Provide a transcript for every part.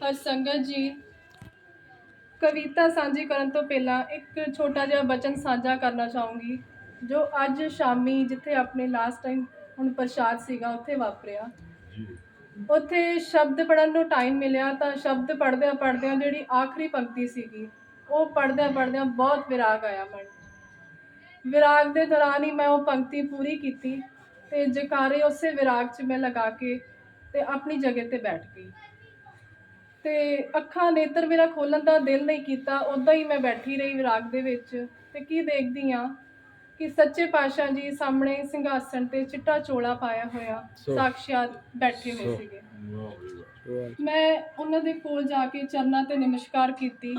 ਹਰ ਸੰਗਤ ਜੀ। ਕਵਿਤਾ ਸਾਂਝੀ ਕਰਨ ਤੋਂ ਪਹਿਲਾਂ ਇੱਕ ਛੋਟਾ ਜਿਹਾ ਬਚਨ ਸਾਂਝਾ ਕਰਨਾ ਚਾਹੂੰਗੀ ਜੋ ਅੱਜ ਸ਼ਾਮੀ ਜਿੱਥੇ ਆਪਣੇ ਲਾਸਟ ਟਾਈਮ ਹੁਣ ਪ੍ਰਸ਼ਾਦ ਸੀਗਾ ਉੱਥੇ ਵਾਪਰਿਆ। ਉੱਥੇ ਸ਼ਬਦ ਪੜਨ ਨੂੰ ਟਾਈਮ ਮਿਲਿਆ ਤਾਂ ਸ਼ਬਦ ਪੜਦਿਆਂ ਪੜਦਿਆਂ ਜਿਹੜੀ ਆਖਰੀ ਪੰਕਤੀ ਸੀਗੀ ਉਹ ਪੜਦਿਆਂ ਪੜਦਿਆਂ ਬਹੁਤ ਵਿਰਾਗ ਆਇਆ ਮਨ। ਵਿਰਾਗ ਦੇ ਦੌਰਾਨ ਹੀ ਮੈਂ ਉਹ ਪੰਕਤੀ ਪੂਰੀ ਕੀਤੀ ਤੇ ਜਕਾਰੇ ਉਸੇ ਵਿਰਾਗ 'ਚ ਮੈਂ ਲਗਾ ਕੇ ਤੇ ਆਪਣੀ ਜਗ੍ਹਾ ਤੇ ਬੈਠ ਗਈ। ਤੇ ਅੱਖਾਂ ਨੇਤਰ ਮੇਰਾ ਖੋਲਣ ਦਾ ਦਿਲ ਨਹੀਂ ਕੀਤਾ ਉਦਾਂ ਹੀ ਮੈਂ ਬੈਠੀ ਰਹੀ ਵਿਰਾਗ ਦੇ ਵਿੱਚ ਤੇ ਕੀ ਦੇਖਦੀ ਆ ਕਿ ਸੱਚੇ ਪਾਤਸ਼ਾਹ ਜੀ ਸਾਹਮਣੇ ਸਿੰਘਾਸਣ ਤੇ ਚਿੱਟਾ ਚੋਲਾ ਪਾਇਆ ਹੋਇਆ ਸਾਖਸ਼ਾਤ ਬੈਠੇ ਹੋਏ ਸੀਗੇ। ਮੈਂ ਉਹਨਾਂ ਦੇ ਕੋਲ ਜਾ ਕੇ ਚਰਨਾਂ ਤੇ ਨਮਸਕਾਰ ਕੀਤੀ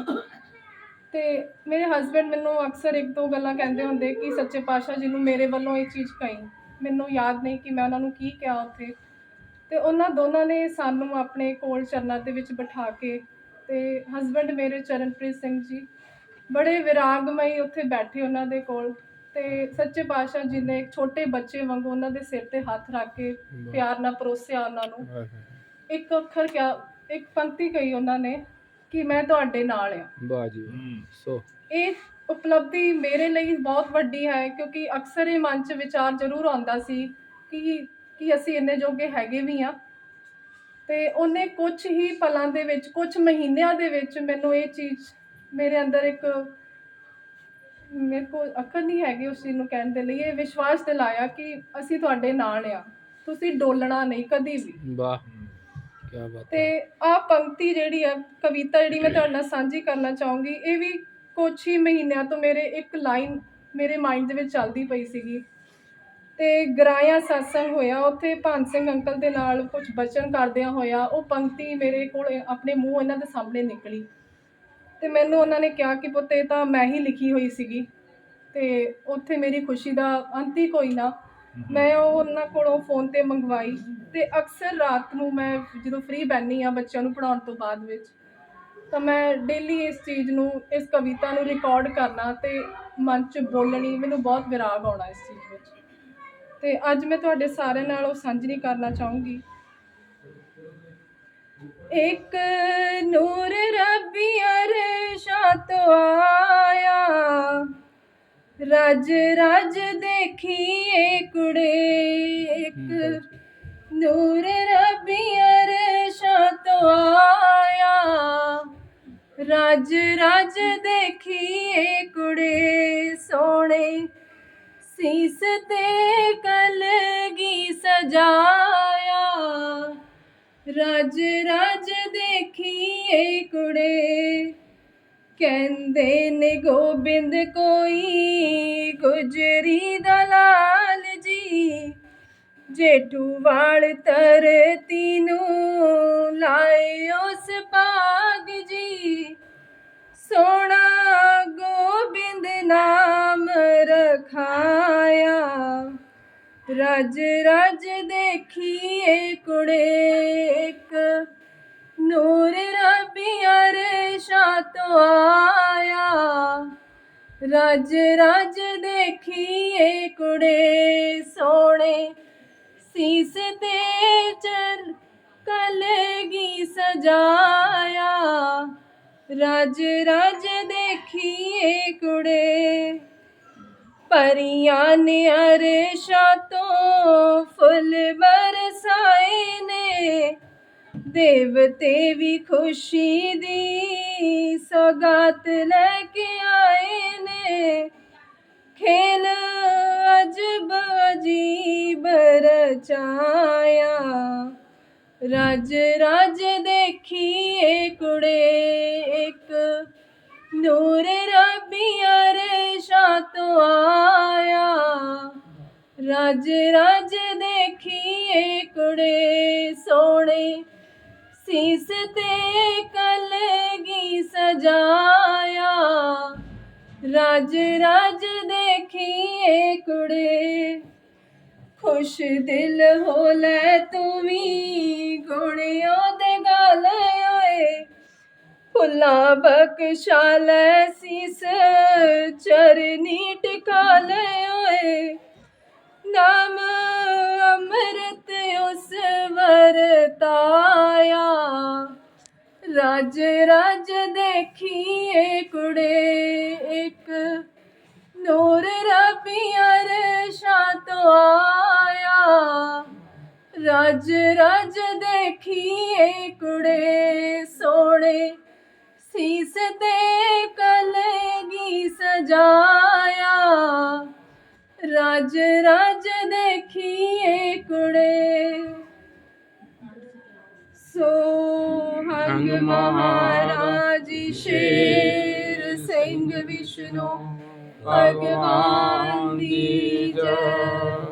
ਤੇ ਮੇਰੇ ਹਸਬੰਡ ਮੈਨੂੰ ਅਕਸਰ ਇੱਕ ਦੋ ਗੱਲਾਂ ਕਹਿੰਦੇ ਹੁੰਦੇ ਕਿ ਸੱਚੇ ਪਾਤਸ਼ਾਹ ਜੀ ਨੂੰ ਮੇਰੇ ਵੱਲੋਂ ਇਹ ਚੀਜ਼ ਕਹੀ ਮੈਨੂੰ ਯਾਦ ਨਹੀਂ ਕਿ ਮੈਂ ਉਹਨਾਂ ਨੂੰ ਕੀ ਕਿਹਾ ਉੱਥੇ। ਤੇ ਉਹਨਾਂ ਦੋਨਾਂ ਨੇ ਸਾਨੂੰ ਆਪਣੇ ਕੋਲ ਚਰਨਾਂ ਦੇ ਵਿੱਚ ਬਿਠਾ ਕੇ ਤੇ ਹਸਬੰਡ ਮੇਰੇ ਚਰਨਪ੍ਰੀਤ ਸਿੰਘ ਜੀ ਬੜੇ ਵਿਰਾਗਮਈ ਉੱਥੇ ਬੈਠੇ ਉਹਨਾਂ ਦੇ ਕੋਲ ਤੇ ਸੱਚੇ ਪਾਤਸ਼ਾਹ ਜੀ ਨੇ ਇੱਕ ਛੋਟੇ ਬੱਚੇ ਵਾਂਗੂ ਉਹਨਾਂ ਦੇ ਸਿਰ ਤੇ ਹੱਥ ਰੱਖ ਕੇ ਪਿਆਰ ਨਾਲ ਪਰੋਸਿਆ ਉਹਨਾਂ ਨੂੰ। ਇੱਕ ਅੱਖਰ ਕਿਹਾ ਇੱਕ ਪੰਕਤੀ ਕਹੀ ਉਹਨਾਂ ਨੇ ਕਿ ਮੈਂ ਤੁਹਾਡੇ ਨਾਲ ਆ। ਬਾਜੀ ਸੋ ਇਹ ਉਪਲਬਧੀ ਮੇਰੇ ਲਈ ਬਹੁਤ ਵੱਡੀ ਹੈ ਕਿਉਂਕਿ ਅਕਸਰ ਇਹ ਮਨ 'ਚ ਵਿਚਾਰ ਜ਼ਰੂਰ ਆਉਂਦਾ ਸੀ ਕਿ ਕਿ ਅਸੀਂ ਇੰਨੇ ਜੋਗੇ ਹੈਗੇ ਵੀ ਆ ਤੇ ਉਹਨੇ ਕੁਝ ਹੀ ਪਲਾਂ ਦੇ ਵਿੱਚ ਕੁਝ ਮਹੀਨਿਆਂ ਦੇ ਵਿੱਚ ਮੈਨੂੰ ਇਹ ਚੀਜ਼ ਮੇਰੇ ਅੰਦਰ ਇੱਕ ਮੇਰੇ ਕੋਲ ਅੱਖਰ ਨਹੀਂ ਹੈਗੇ ਉਸ ਚੀਜ਼ ਨੂੰ ਕਹਿਣ ਦੇ ਲਈ ਇਹ ਵਿਸ਼ਵਾਸ ਦਿਲਾਇਆ ਕਿ ਅਸੀਂ ਤੁਹਾਡੇ ਨਾਲ ਆ ਤੁਸੀਂ ਡੋਲਣਾ ਨਹੀਂ ਕਦੀ ਵੀ। ਵਾਹ ਕੀ ਬਾਤ ਤੇ ਆ ਪੰਕਤੀ ਜਿਹੜੀ ਹੈ ਕਵਿਤਾ ਜਿਹੜੀ ਮੈਂ ਤੁਹਾਡੇ ਨਾਲ ਸਾਂਝੀ ਕਰਨਾ ਚਾਹੂੰਗੀ ਇਹ ਵੀ ਕੁਛ ਹੀ ਮਹੀਨਿਆਂ ਤੋਂ ਮੇਰੇ ਇੱਕ ਲਾਈਨ ਮੇਰੇ ਮਾਈਂਡ ਦੇ ਵਿੱਚ ਚੱਲਦੀ ਪਈ ਸੀਗੀ। ਤੇ ਗਰਾਇਆ satsang ਹੋਇਆ ਉੱਥੇ ਭਾਨ ਸਿੰਘ ਅੰਕਲ ਦੇ ਨਾਲ ਕੁਝ ਬਚਨ ਕਰਦਿਆਂ ਹੋਇਆ ਉਹ ਪੰਕਤੀ ਮੇਰੇ ਕੋਲ ਆਪਣੇ ਮੂੰਹ ਇਹਨਾਂ ਦੇ ਸਾਹਮਣੇ ਨਿਕਲੀ। ਤੇ ਮੈਨੂੰ ਉਹਨਾਂ ਨੇ ਕਿਹਾ ਕਿ ਪੁੱਤ ਇਹ ਤਾਂ ਮੈਂ ਹੀ ਲਿਖੀ ਹੋਈ ਸੀਗੀ ਤੇ ਉੱਥੇ ਮੇਰੀ ਖੁਸ਼ੀ ਦਾ ਅੰਤ ਹੀ ਕੋਈ ਨਾ। ਮੈਂ ਉਹ ਉਹਨਾਂ ਕੋਲੋਂ ਫੋਨ ਤੇ ਮੰਗਵਾਈ ਤੇ ਅਕਸਰ ਰਾਤ ਨੂੰ ਮੈਂ ਜਦੋਂ ਫ੍ਰੀ ਬੈਠੀ ਆ ਬੱਚਿਆਂ ਨੂੰ ਪੜਾਉਣ ਤੋਂ ਬਾਅਦ ਵਿੱਚ ਤਾਂ ਮੈਂ ਡੇਲੀ ਇਸ ਚੀਜ਼ ਨੂੰ ਇਸ ਕਵਿਤਾ ਨੂੰ ਰਿਕਾਰਡ ਕਰਨਾ ਤੇ ਮਨ 'ਚ ਬੋਲਣੀ ਮੈਨੂੰ ਬਹੁਤ ਵਿਰਾਗ ਆਉਣਾ ਇਸ ਚੀਜ਼ ਵਿੱਚ। ਤੇ ਅੱਜ ਮੈਂ ਤੁਹਾਡੇ ਸਾਰਿਆਂ ਨਾਲ ਉਹ ਸਾਂਝੀ ਕਰਨਾ ਚਾਹੂੰਗੀ। ਇੱਕ ਨੂਰ ਰੱਬੀ ਅਰਸ਼ਾਂ ਤੋਂ ਆਇਆ। ਰਜ ਰਜ ਦੇਖੀਏ ਕੁੜੇ, ਇੱਕ ਨੂਰ ਰੱਬੀ ਅਰਸ਼ਾਂ ਤੋਂ ਆਇਆ। ਰਜ ਰਜ ਦੇਖੀਏ ਕੁੜੇ, ਸੋਹਣੇ ਸੀਸ ਤੇ ਸਜਾਇਆ। ਰਜ ਰਜ ਦੇਖੀਏ ਕੁੜੇ। ਕਹਿੰਦੇ ਨੇ ਗੋਬਿੰਦ ਕੋਈ ਗੁਜਰੀ ਦਲਾਲ ਜੀ। ਜੇਠੂ ਵਾਲ ਤਰਤੀ ਨੂੰ ਲਾਏ ਉਸ ਭਾਗ ਜੀ। ਸੋਹਣਾ ਰਜ ਰਜ ਦੇਖੀਏ ਕੁੜੇ ਇੱਕ। ਨੂਰ ਰੱਬੀ ਅਰਸ਼ਾਂ ਤੋਂ ਆਇਆ। ਰਜ ਰਜ ਦੇਖੀਏ ਕੁੜੇ ਸੋਹਣੇ। ਸੀਸ ਤੇ ਚਲ ਕਲਗੀ ਸਜਾਇਆ। ਰਜ ਰਜ ਦੇਖੀਏ ਕੁੜੇ ਪਰੀਆਂ ਨੇ ਅਰਸ਼ਾਂ ਤੋਂ ਫੁੱਲ ਬਰਸਾਏ ਨੇ। ਦੇਵਤੇ ਵੀ ਖੁਸ਼ੀ ਦੀ ਸੌਗਾਤ ਲੈ ਕੇ ਆਏ ਨੇ। ਖੇਲ ਅਜਬ ਅਜੀਬ ਰਚਾਇਆ। ਰਜ ਰਜ ਦੇਖੀਏ ਕੁੜੇ, ਇੱਕ ਨੂਰ ਰੱਬੀ ਅਰਸ਼ਾਂ ਤੋਂ ਆਇਆ। ਰਾਜ ਰਾਜ ਦੇਖੀਏ ਕੁੜੇ ਸੋਹਣੇ। ਸੀਸ ਤੇ ਕਲਗੀ ਸਜਾਇਆ। ਰਾਜ ਰਾਜ ਦੇਖੀਏ ਕੁੜੇ। ਖੁਸ਼ ਦਿਲ ਹੋ ਲੈ ਤੂੰ ਵੀ ਗੁਣਿਓ ਫੁੱਲਾਂ ਬਖਸ਼ਾ ਲੈ ਸੀਸ, ਚਰਨੀ ਟਿਕਾ ਲੈ ਓਏ। ਨਾਮ ਅੰਮ੍ਰਿਤ ਉਸ ਵਰਤਾਇਆ। ਰਾਜ ਰਾਜ ਦੇਖੀਏ ਕੁੜੇ, ਇੱਕ ਨੂਰ ਰੱਬੀ ਅਰਸ਼ਾਂ ਤੋਂ ਆਇਆ। ਰਾਜ ਰਾਜ ਦੇਖੀਏ ਕੁੜੇ, ਸੋਹਣੇ ਸੀਸ ਤੇ ਕਲਗੀ ਸਜਾਇਆ। ਰਾਜ ਰਾਜ ਦੇਖੀਏ ਕੁੜੇ। ਸੋਹੰਗ ਮਹਾਰਾਜ ਸ਼ੇਰ ਸਿੰਘ ਵਿਸ਼ਨੂੰ ਭਗਵਾਨ ਦੀ ਜੈ।